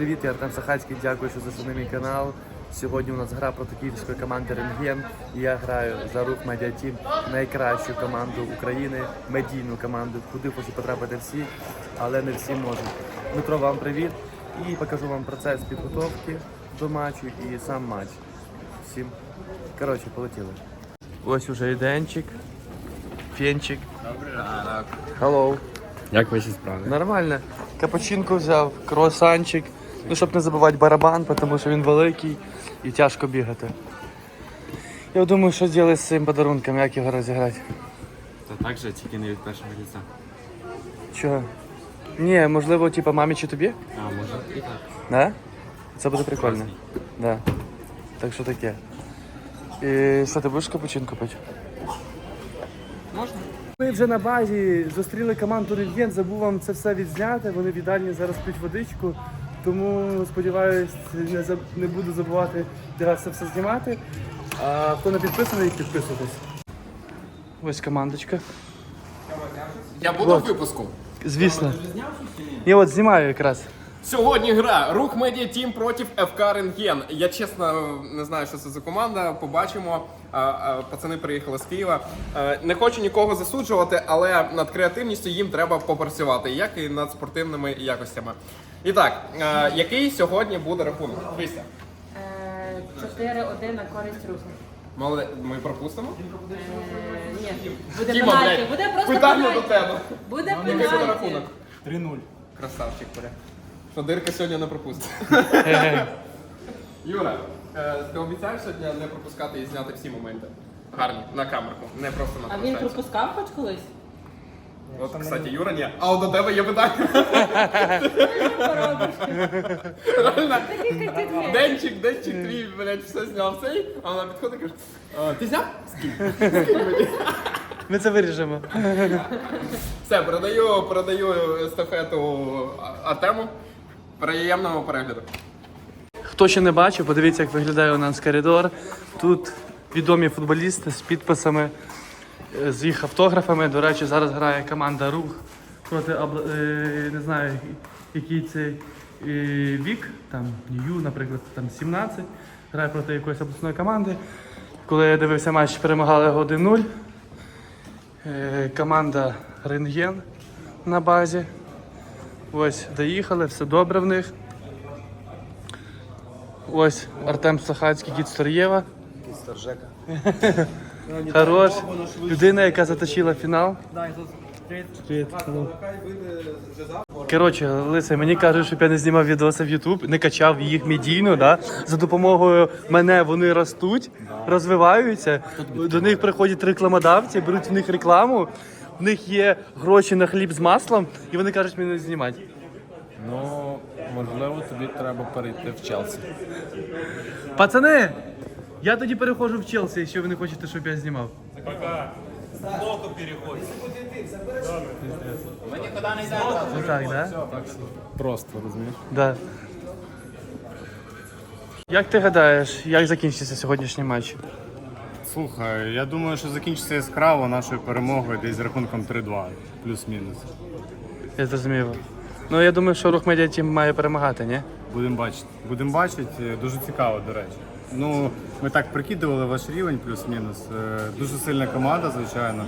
Привіт, я Артем Сахацький, дякую, що зайшли на мій канал. Сьогодні у нас гра проти київської команди Рентген. І я граю за рух Медіатім, найкращу команду України, медійну команду, куди хочуть потрапити всі, але не всі можуть. Дмитро, вам привіт і покажу вам процес підготовки до матчу і сам матч. Всім коротше, полетіли. Ось уже і Денчик, Фенчик. Добрий ранок. Hello. Як ваші справи? Нормально. Капучинку взяв, круасанчик. Ну, щоб не забувати барабан, тому що він великий і тяжко бігати. Я думаю, що зробити з цим подарунком, як його розіграти. Та так же, тільки не від першого ліця. Чого? Ні, можливо, типа мамі чи тобі? А, може і так. Да? Це буде прикольно. Класний. Да. Так що таке. І що, ти будеш капучинку пити? Можна? Ми вже на базі зустріли команду Рентген, забув вам це все відзняти. Вони в їдальні зараз п'ють водичку. Тому сподіваюсь, не, заб- не буду забувати для вас це все знімати. А хто не підписаний, підписуйтесь. Ось командочка. Я буду в випуску. Звісно. Я от знімаю якраз. Сьогодні гра Рух Медіа Тім проти ФК Рентген. Я чесно не знаю, що це за команда. Побачимо. Пацани приїхали з Києва. Е, Не хочу нікого засуджувати, але над креативністю їм треба попрацювати, як і над спортивними якостями. І так, е, який сьогодні буде рахунок? Христя, Е, 4-1 на користь руху. молодець, ми пропустимо. Е, Ні, буде Тіма, пенальті. блядь, Буде просто питання пенальті. до тебе. Буде Який буде пенальті. рахунок? 3-0. Красавчик, Коля. Що дирка сьогодні не пропустить. Юра, е, ти обіцяєш сьогодні не пропускати і зняти всі моменти? Гарні, на камерку, не просто на А він пропускав хоч колись? От, кстати, Юра, ні. А от до тебе є питання. Реально, Денчик, денчик твій, блядь, все зняв цей, а вона підходить і каже, «А, ти зняв? Ми це виріжемо. Все, передаю, передаю естафету А- Артему. Приємного перегляду. Хто ще не бачив, подивіться, як виглядає у нас коридор. Тут відомі футболісти з підписами, е, з їх автографами. До речі, зараз грає команда Рух проти е, не знаю, який це е, вік, там Нью, наприклад, там 17. Грає проти якоїсь обласної команди. Коли я дивився матч, перемагали 1-0. Е, Команда Рентген на базі. Ось, доїхали, все добре в них. Ось Артем Сахацький, кіт Стар'єва. Хорош. Людина, яка заточила фінал. Привіт. Коротше, Лисе, мені кажуть, щоб я не знімав відоси в YouTube, не качав їх медійно, да? за допомогою мене вони ростуть, розвиваються. До них приходять рекламодавці, беруть в них рекламу, в них є гроші на хліб з маслом, і вони кажуть мені не знімати. Ну, можливо, тобі треба перейти в Челсі. Пацани, я тоді переходжу в Челсі, якщо ви не хочете, щоб я знімав. Ну так, да? Просто розумієш? Да. Як ти гадаєш, як закінчиться сьогоднішній матч? Слухай, я думаю, що закінчиться яскраво нашою перемогою десь з рахунком 3-2, плюс-мінус. Я зрозумів. Ну я думаю, що рух медіа тім має перемагати, ні? Будемо бачити. Будемо бачити. Е, Дуже цікаво, до речі. Ну, ми так прикидували ваш рівень, плюс-мінус. Е, Дуже сильна команда, звичайно.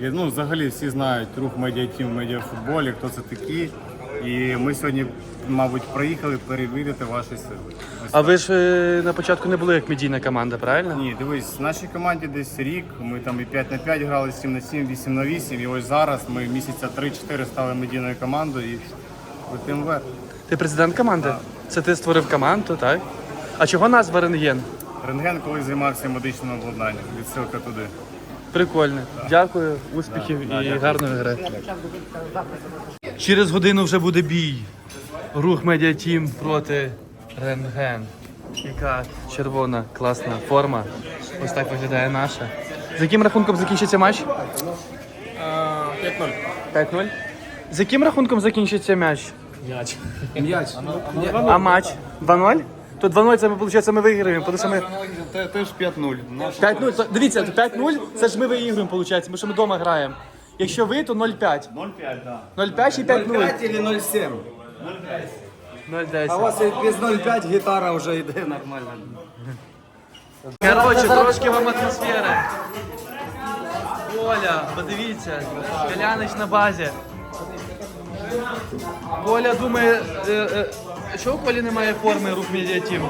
І, ну, взагалі всі знають рух медіатім в медіафутболі, хто це такі. І ми сьогодні, мабуть, приїхали перевірити ваші сили. Ось А ви ж е, на початку не були як медійна команда, правильно? Ні, дивись, в нашій команді десь рік. Ми там і 5 на 5 грали, 7 на 7, 8 на 8. І ось зараз ми місяця 3-4 стали медійною командою і летим вверх. Ти президент команди? Це ти створив команду, так? А чого назва рентген? Рентген колись займався медичним обладнанням. Відсилка туди. Прикольно. Дякую, успіхів і гарної гри. Через годину вже буде бій. Рух Медіа Тім проти Рентген. Яка червона класна форма. Ось так виглядає наша. З яким рахунком закінчиться матч? 5-0. 5-0. З яким рахунком закінчиться м'яч? М'яч. А матч? 2-0? То 2-0 це ми, виходить, ми виграємо, тому що ми Теж 5-0. 5-0. Дивіться, 5-0 це ж ми виіграємо, виходить, тому що ми вдома граємо. Якщо ви, то 0-5. 0-5, так. 0-5 і 5-0. 5 или 0,7? 0,10. А у вас і без 0,5 гітара вже йде нормально. Коротше, трошки вам атмосфери. Коля, подивіться, Калянич на базі. Коля думає, е, е, що у Колі немає форми рук медіатім?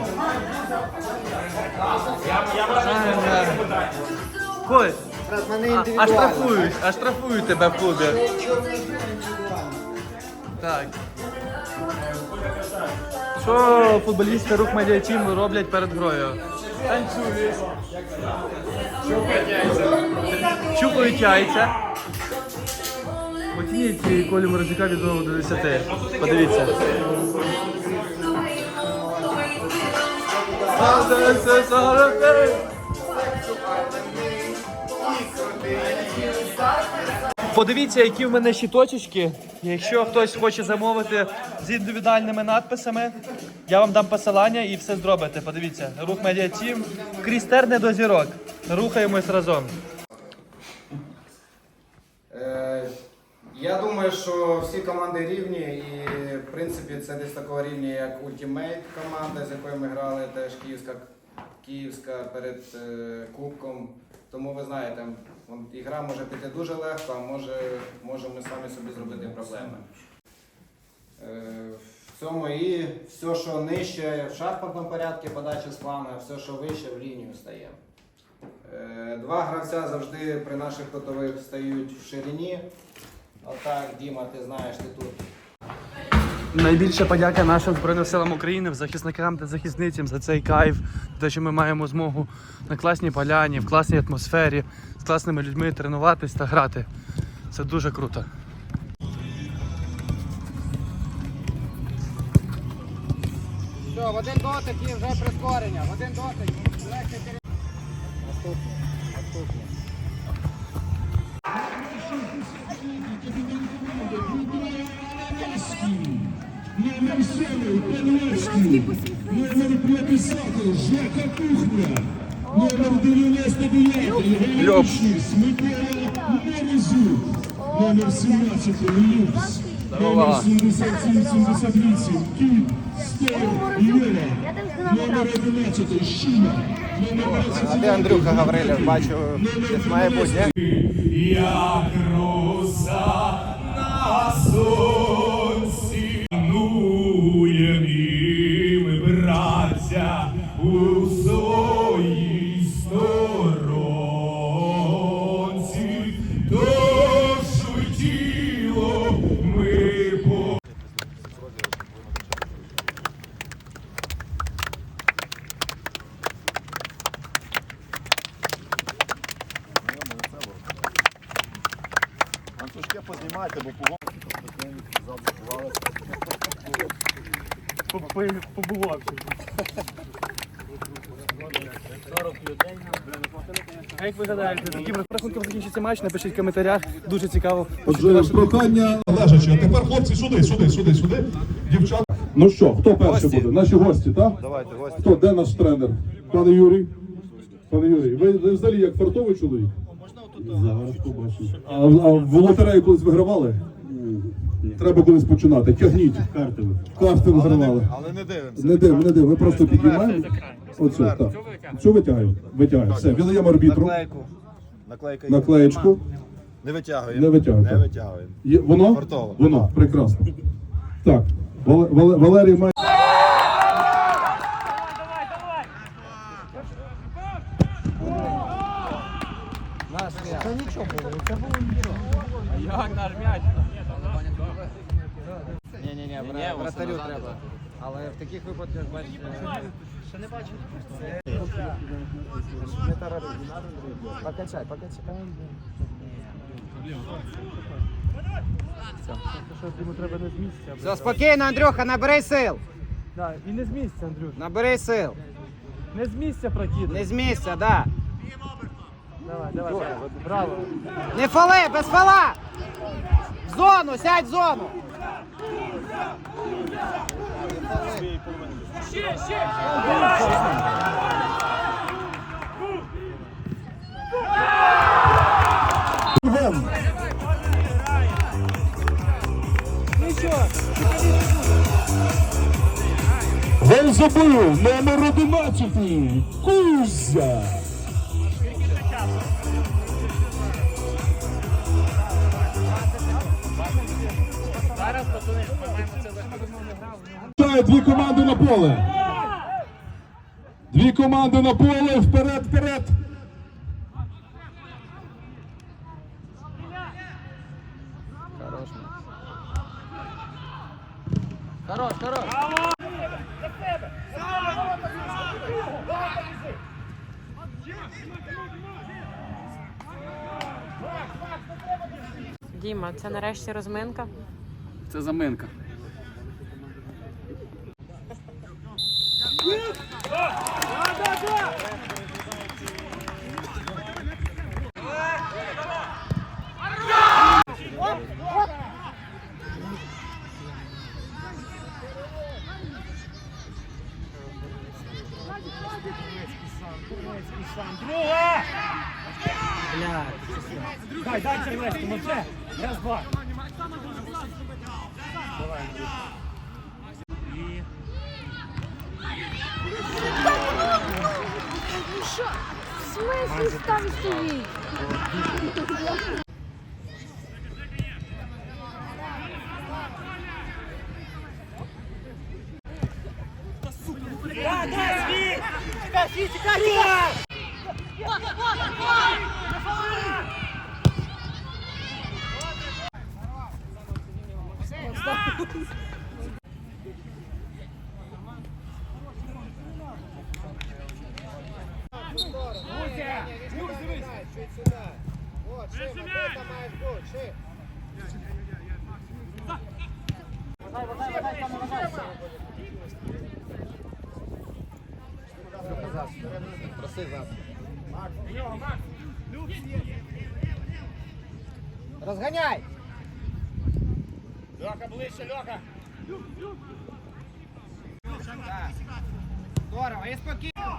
Коль, а, а штрафують, а штрафують тебе в клубі. Так. Що футболісти рук медіатім роблять перед грою? Танцюють. Чупають яйця. Потяніть Колю Морозюка від 1 до 10. Подивіться. Подивіться, які в мене ще точечки. Якщо хтось хоче замовити з індивідуальними надписами, я вам дам посилання і все зробите. Подивіться, рух Медіа Тім, крізь терни до зірок. Рухаємось разом. Е, Я думаю, що всі команди рівні, і в принципі це десь такого рівня, як Ultimate команда, з якою ми грали, теж Київська, Київська перед е, Кубком. Тому ви знаєте, ігра може піти дуже легко, а може, можемо ми самі собі зробити проблеми. Е, В цьому і все, що нижче в шахматному порядку подачі з плана, все, що вище в лінію стає. Е, Два гравця завжди при наших котових стають в ширині. Отак, Діма, ти знаєш, ти тут. Найбільша подяка нашим Збройним силам України, захисникам та захисницям за цей кайф, за те, що ми маємо змогу на класній поляні, в класній атмосфері, з класними людьми тренуватись та грати. Це дуже круто. Все, в один дотик і вже прискорення. В один дотик. Легше Наступне. Наступне. Номер 7 Павловський, номер 50 Жека Кухня, номер 99 Євгенійович Микола Морозюк, номер 17 Люкс, номер 77-78 Кіт Стер Єва, номер 11 Щіна, номер 20 А де Андрюха Гаврилів? Бачу, десь має бути, А як ви гадаєте, з яким рахунком закінчиться матч? Напишіть в коментарях. Дуже цікаво. Отже, прохання лежачи. А тепер хлопці сюди, сюди, сюди, сюди. Дівчата. Ну що, хто перший буде? Наші гості, так? Давайте, гості. Хто, де наш тренер? Пане Юрій? Пане Юрій, ви, ви взагалі як фартовий чоловік? Зараз побачимо. А, а в лотерею колись вигравали? Треба колись починати. Тягніть. Карти. Карти вигравали. Але не дивимося. Не дивимося, не дивимося. Ми просто підіймаємо. Оце, так. Що витягаємо? Витягаємо. Все, віддаємо арбітру. Наклейку. Наклейка є. Наклеєчку. Не витягуємо. Не витягуємо. Не витягуємо. Є, воно? Фартово. Воно, прекрасно. Так, Вале- Вале- Валерій має. Ні, ні, ні, вратарю треба. Але в таких випадках бачиш. Ще не бачив. Не. Покачай, покачай. Йому треба не з місця. Все, спокійно, Андрюха, набери сил. Да, і не з місця, Андрюш. Набери сил. Не з місця прокидай. Не з місця, да. Давай, давай, давай. Браво. Не фали, без фала! В зону, сядь в зону! Забив номер 11 Кузя. Зараз дві команди на поле. Дві команди на поле. Вперед, вперед. Діма, це нарешті розминка. Це заминка. Друга! Дай, дай червець, мовче! Раз, два! Давай, І... Ну що, в смислі там стоїть? Муся! Муся, дивись! Чуть сюди. От, Шим, от це маєш бути, Шим. Вважай, вважай, вважай, там вважай. Проси зад. Макс, Розганяй! Льоха, ближче, Льоха! Здорово, і спокійно!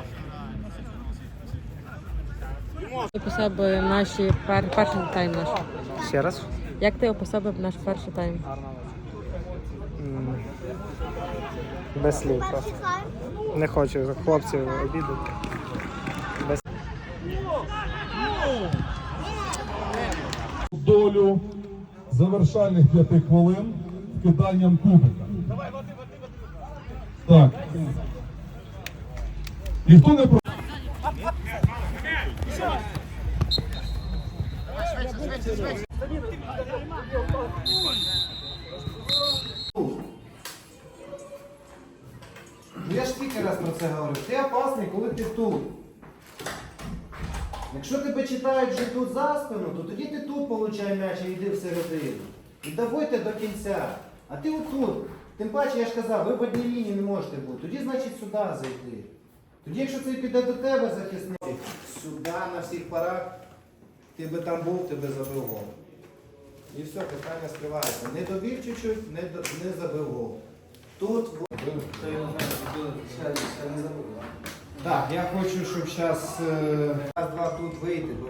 описав би наші пер, перший тайм наш. Ще раз. Як ти описав би наш перший тайм? Без слів просто. Не хочу хлопців обідати. Без... долю завершальних п'яти хвилин киданням кубика. Так. Ніхто не про. Ну я ж скільки раз про це говорив. Ти опасний, коли ти тут. Якщо тебе читають вже тут за спину, то тоді ти тут получай м'яч і йди всередину. І доводьте до кінця. А ти отут. Тим паче, я ж казав, ви в одній лінії не можете бути. Тоді, значить, сюди зайти. Тоді, якщо це піде до тебе захисник, сюди на всіх парах, ти би там був, ти би забив гол. І все, питання скривається. Не добіг чуть-чуть, не, не забив гол. Тут так, я хочу, щоб зараз раз-два тут вийти, бо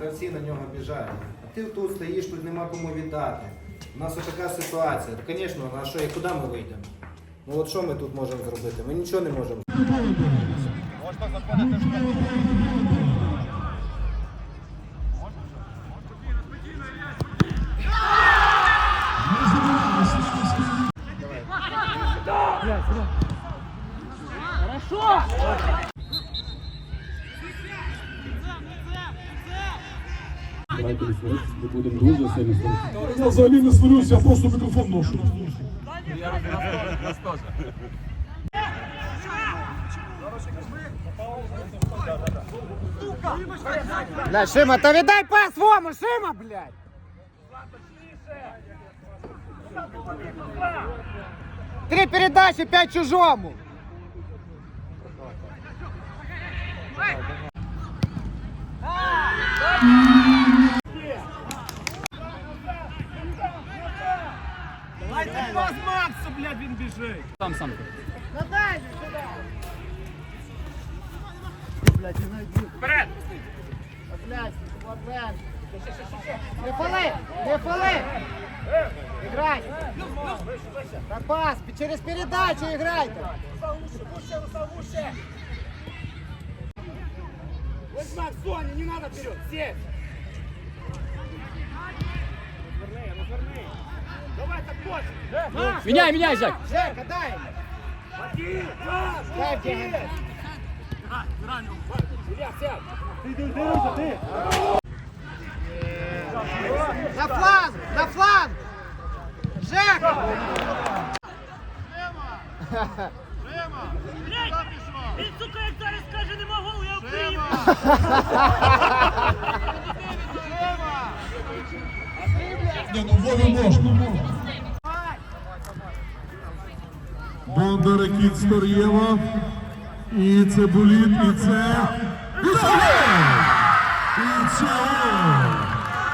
гравці на нього біжають. А ти тут стоїш, тут нема кому віддати. У нас така ситуація. Звісно, а що і куди ми вийдемо? Ну от що ми тут можемо зробити? Ми нічого не можемо. Давайте не сваритися, ми будемо дуже сильно сваритися. Я взагалі не сварюся, я просто мікрофон ношу. Бля, Шима, то віддай пас Вому, Шима, блядь! Три передачи, пять чужому. Давай, пас Максу, блядь, він бежит. Сам сам. Надай сюди блядь, ненавижу. Вперед! Блядь, блядь. Не пали! Не пали! Играй! Так пас, через передачу играйте! Руса уши, руса Макс, Соня, не надо вперед! Сеть! Разверни, разверни! Давай так больше! Меняй, меняй, Жек! Жек, отдай! Дай, На фланг! На фланг! Жека! Він, сука, як зараз скаже, нема голу, я вкрию. Ні, ну волю можна. Бондар Кіт Стар'єва. І це Буліт, і це... І це! І це!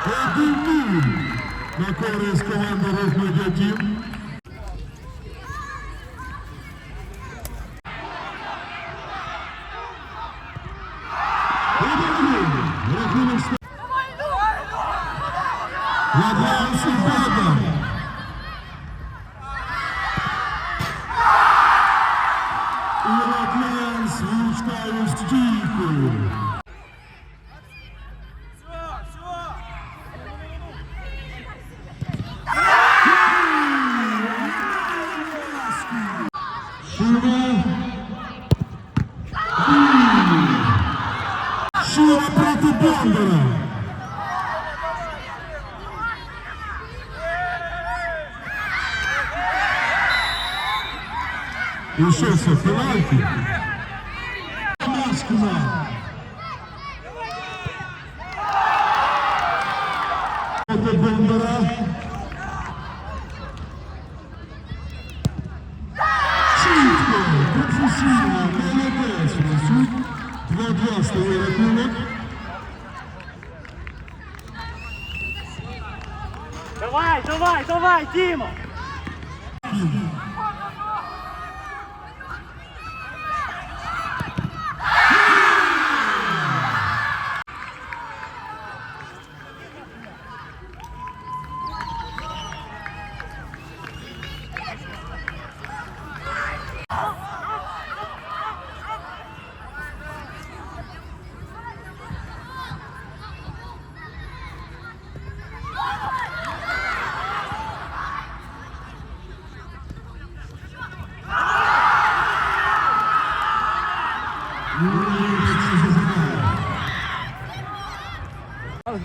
Один нуль на користь команди Рух Медіатім. Що пенальті? Бондара. Чітко, професійно, молодець. Масюк. 2-2 стає рахунок. Давай, давай, давай, Діма.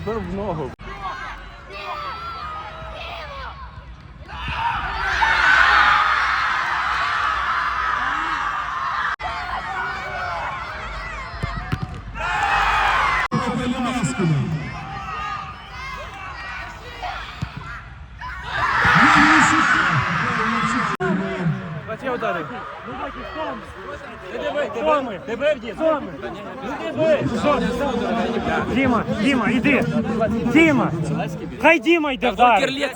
Проти тебе вді, Соми. Діма, Діма, іди. Діма. Хай Діма йде вдарить.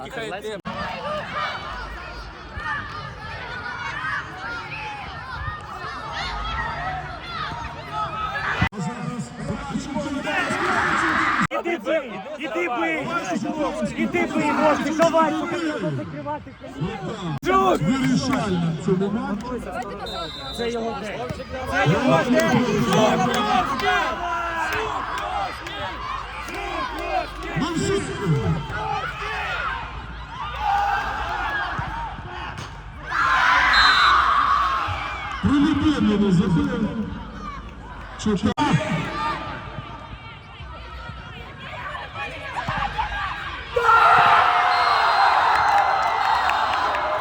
Іди бий, іди бий, іди бий, можеш. Вирішальна в цьому матчі. Це його день. Це його день. Мансур. Прилюблений забив. Чотири.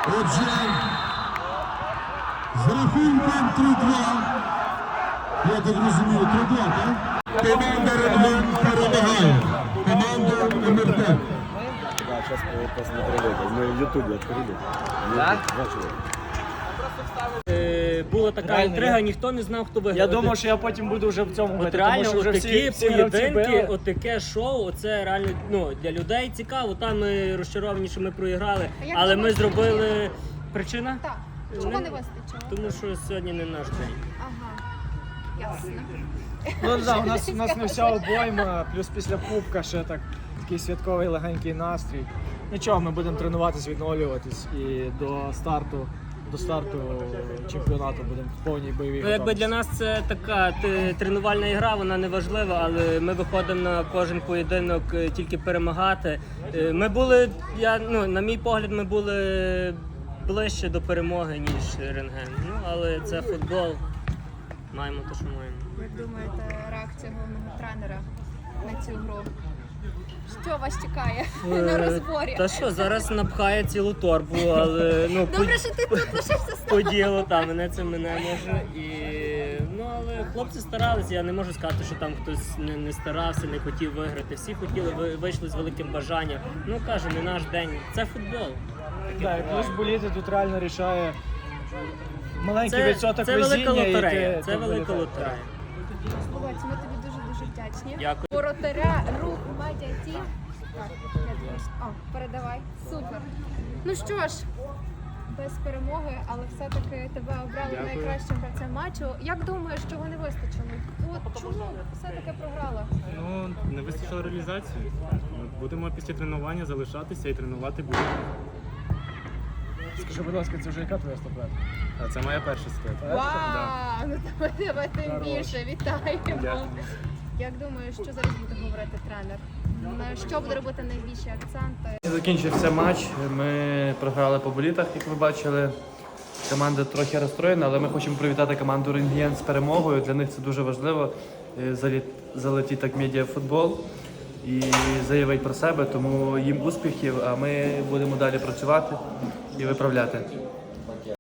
Отже, з рахунком 3-2. Я так розумію, 3-2, так? Команда Редмон перемагає. Команда МРТ. Да? Начали. Е, Була така інтрига, ніхто не знав, хто виграє. Я думав, що я потім буду вже в цьому От бити, реально, тому що вже от всі, такі гравці поєдинки, били. от таке шоу, це реально ну, для людей цікаво. Там ми розчаровані, що ми проіграли, як але ми зробили. Причина? Так. Чого не вистачило? Тому що сьогодні не наш день. Ага. Ясно. Ну да, у нас у нас не вся обойма, плюс після кубка ще так такий святковий легенький настрій. Нічого, ми будемо тренуватись, відновлюватись і до старту. До старту чемпіонату будемо в повній бойовій Ну, якби для нас це така тренувальна ігра, вона не важлива, але ми виходимо на кожен поєдинок е, тільки перемагати. Е, Ми були, я ну на мій погляд, ми були ближче до перемоги, ніж рентген. Ну але це футбол. Маємо те, що маємо. Як думаєте, реакція головного тренера на цю гру? Що вас чекає на Е, розборі? Та що, зараз напхає цілу торбу, але ну Добре, що ти тут лишився з по ділу там мене це мене може. І ну але хлопці старалися. Я не можу сказати, що там хтось не, не старався, не хотів виграти. Всі хотіли, вийшли з великим бажанням. Ну кажу, не наш день. Це футбол. Да, і плюс боліти тут реально рішає маленький Це, відсоток це везіння. велика лотерея. ти Це велика лотерея. Ми тобі вдячні. Дякую. Воротаря рух медіа тім. Так, О, передавай. Супер. Ну що ж, без перемоги, але все-таки тебе обрали найкращим гравцем матчу. Як думаєш, чого не вистачило? От чому все-таки програла? Ну, не вистачило реалізації. Будемо після тренування залишатися і тренувати будемо. Скажи, будь ласка, це вже яка твоя стопля? А це моя перша стаття. Вау! Ну тебе, тебе тим більше. Вітаємо. Дякую. Як думаєш, що зараз буде говорити тренер? На що буде робити найбільші акценти? Закінчився матч. Ми програли по болітах, як ви бачили. Команда трохи розстроєна, але ми хочемо привітати команду Рентген з перемогою. Для них це дуже важливо е, залетіти так медіафутбол і заявити про себе. Тому їм успіхів, а ми будемо далі працювати і виправляти.